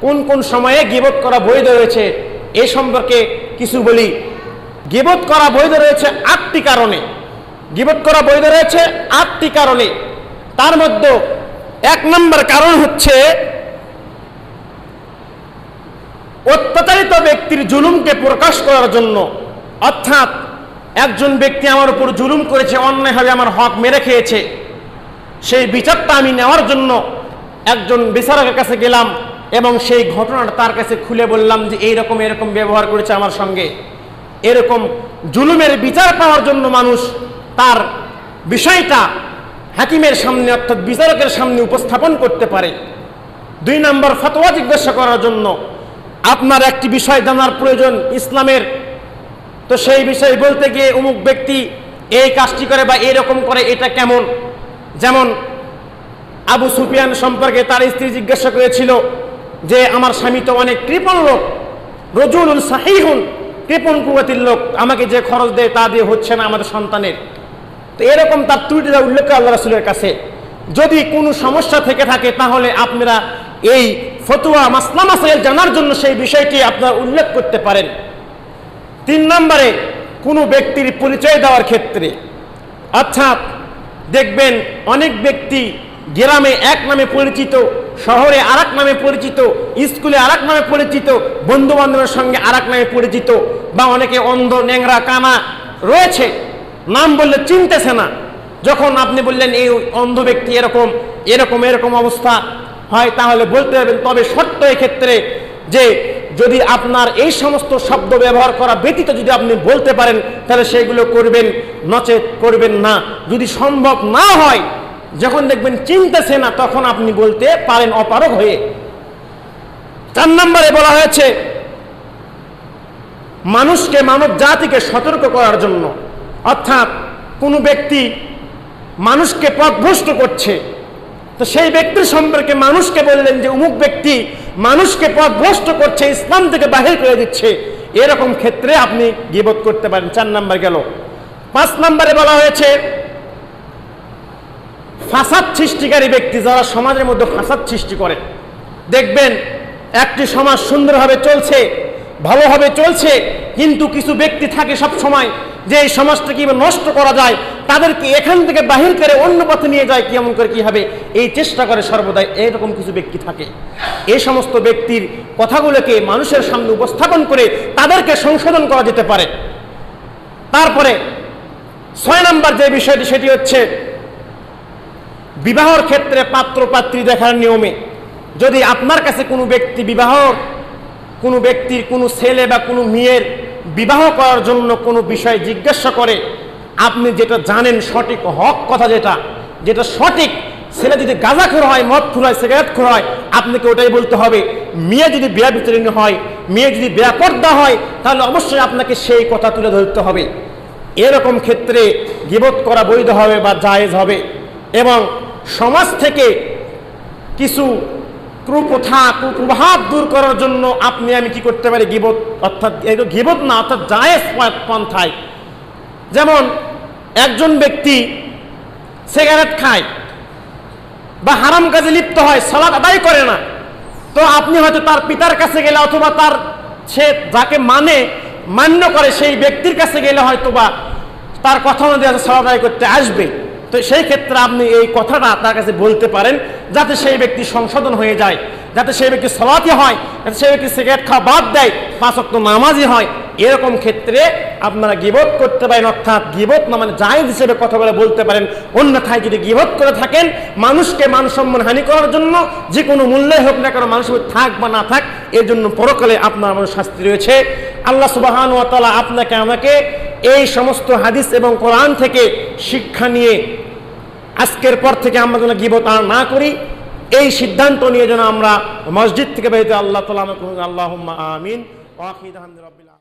কোন কোন সময়ে গিবত করা বৈধ রয়েছে, এ সম্পর্কে কিছু বলি। গিবত করা বৈধ রয়েছে আটটি কারণে। গিবত করা বৈধ রয়েছে আটটি কারণে। তার মধ্যে এক নম্বর কারণ হচ্ছে, অত্যাচারিত ব্যক্তির জুলুমকে প্রকাশ করার জন্য। অর্থাৎ, একজন ব্যক্তি আমার উপর জুলুম করেছে, অন্যায়ভাবে আমার হক মেরে খেয়েছে। সেই বিচারটা আমি নেওয়ার জন্য একজন বিচারকের কাছে গেলাম। এবং সেই ঘটনাটা তার কাছে খুলে বললাম যে এইরকম, এরকম ব্যবহার করেছে আমার সঙ্গে। এরকম জুলুমের বিচার পাওয়ার জন্য মানুষ তার বিষয়টা হাকিমের সামনে অর্থাৎ বিচারকের সামনে উপস্থাপন করতে পারে। দুই নম্বর ফতোয়া জিজ্ঞাসা করার জন্য আপনার একটি বিষয় জানার প্রয়োজন ইসলামের। তো সেই বিষয়ে বলতে গিয়ে অমুক ব্যক্তি এই কাজটি করে বা এরকম করে, এটা কেমন? যেমন আবু সুফিয়ান সম্পর্কে তার স্ত্রী জিজ্ঞাসা করেছিল যে আমার স্বামী তো অনেক কৃপণ লোক রজুল সাহিহুন, কৃপণ কুয়াতির লোক, আমাকে যে খরচ দেয় তা দিয়ে হচ্ছে না আমাদের সন্তানের। তো এরকম তার ত্রুটিটা উল্লেখ করে আল্লাহ রাসুলের কাছে। যদি কোনো সমস্যা থেকে থাকে, তাহলে আপনারা এই ফতুয়া মাসলা মাসাইল জানার জন্য সেই বিষয়টি আপনারা উল্লেখ করতে পারেন। তিন নম্বরে, কোনো ব্যক্তির পরিচয় দেওয়ার ক্ষেত্রে। অর্থাৎ দেখবেন, অনেক ব্যক্তি গ্রামে এক নামে পরিচিত শহরে আরেক নামে পরিচিত, স্কুলে আরেক নামে পরিচিত বন্ধু বান্ধবের সঙ্গে আরেক নামে পরিচিত বা অনেকে অন্ধ, ন্যাংরা, কানা রয়েছে। নাম বললে চিনতেছে না। যখন আপনি বললেন এই অন্ধ ব্যক্তি এরকম এরকম এরকম অবস্থা হয়, তাহলে বলতে হবে, তবে শর্ত ক্ষেত্রে যে যদি আপনার এই সমস্ত শব্দ ব্যবহার করা ব্যতীত যদি আপনি বলতে পারেন, তাহলে সেগুলো করবেন, নচেত করবেন না। যদি সম্ভব না হয় যখন দেখবেন চিনতেছে না, তখন আপনি বলতে পারেন অপারগ হয়ে। চার নম্বরে বলা হয়েছে, মানুষকে, মানব জাতিকে সতর্ক করার জন্য, অর্থাৎ কোনো ব্যক্তি মানুষকে পথভ্রষ্ট করছে, তো সেই ব্যক্তির সম্পর্কে মানুষকে বললেন যে, অমুক ব্যক্তি মানুষকে পথভ্রষ্ট করছে, ইসলাম থেকে বাহির করে দিচ্ছে। এরকম ক্ষেত্রে আপনি গিবত করতে পারেন। চার নাম্বার গেল। পাঁচ নাম্বারে বলা হয়েছে ফাসাদ সৃষ্টিকারী ব্যক্তি যারা সমাজের মধ্যে ফাসাদ সৃষ্টি করে, দেখবেন একটি সমাজ সুন্দরভাবে চলছে, ভালোভাবে চলছে, কিন্তু কিছু ব্যক্তি থাকে সব সময় যে এই সমাজটা কীভাবে নষ্ট করা যায়, তাদেরকে এখান থেকে বাহির করে অন্য পথে নিয়ে যায়, কেমন করে কি হবে? এই চেষ্টা করে সর্বদাই এরকম কিছু ব্যক্তি থাকে। এই সমস্ত ব্যক্তির কথাগুলোকে মানুষের সামনে উপস্থাপন করে তাদেরকে সংশোধন করা যেতে পারে। তারপরে ছয় নম্বর যে বিষয়টি, সেটি হচ্ছে বিবাহর ক্ষেত্রে পাত্র পাত্রী দেখার নিয়মে যদি আপনার কাছে কোনো ব্যক্তি বিবাহ কোনো ব্যক্তির কোনো ছেলে বা কোনো মেয়ের বিবাহ করার জন্য কোনো বিষয় জিজ্ঞাসা করে, আপনি যেটা জানেন সঠিক হক কথা যেটা যেটা সঠিক, ছেলে যদি গাঁজাখোর হয়, মদ খুর হয় সিগারেট খোর হয়, আপনাকে ওটাই বলতে হবে, মেয়ে যদি বিয়া বিতরণী হয়, মেয়ে যদি বিয়া পর্দা হয়, তাহলে অবশ্যই আপনাকে সেই কথা তুলে ধরতে হবে। এরকম ক্ষেত্রে গিবত করা বৈধ হবে বা জায়েজ হবে এবং সমাজ থেকে কিছু কুপ্রথা, কুপ্রভাব দূর করার জন্য আপনি, আমি কি করতে পারি? গিবত, অর্থাৎ গিবত না, অর্থাৎ জায়েজ পন্থায়। যেমন একজন ব্যক্তি সিগারেট খায় বা হারাম কাজে লিপ্ত হয় সালাদ আদায় করে না, তো আপনি হয়তো তার পিতার কাছে গেলে অথবা তার সে যাকে মানে মান্য করে সেই ব্যক্তির কাছে গেলে হয়তো বা তার কথা অনুযায়ী সালাদ আদায় করতে আসবে। তো সেই ক্ষেত্রে আপনি এই কথাটা তার কাছে বলতে পারেন, যাতে সেই ব্যক্তি সংশোধন হয়ে যায়, যাতে সেই ব্যক্তি সলাতি হয়, যাতে সেই ব্যক্তি সিগারেট খাওয়া বাদ দেয়, পাঁচ অক্ট নামাজি হয়, এরকম ক্ষেত্রে আপনারা গিবত করতে পারেন, অর্থাৎ গিবত না মানে জায়েজ হিসেবে কথা বলে বলতে পারেন। অন্যথায় যদি গিবত করে থাকেন, মানুষকে মান সম্মান হানি করার জন্য যে কোনো মূল্যে হোক না কারণ মানুষ থাক বা না থাক এর জন্য পরকালে আপনার আমার শাস্তি রয়েছে। আল্লাহ সুবাহান ও তালা আপনাকে আমাকে এই সমস্ত হাদিস এবং কোরআন থেকে শিক্ষা নিয়ে আজকের পর থেকে আমরা যেন গিবত আর না করি, এই সিদ্ধান্ত নিয়ে যেন আমরা মসজিদ থেকে বেরিয়ে আল্লাহ তালা আল্লাহ আমিন। ওয়াকিদ রবিল্লা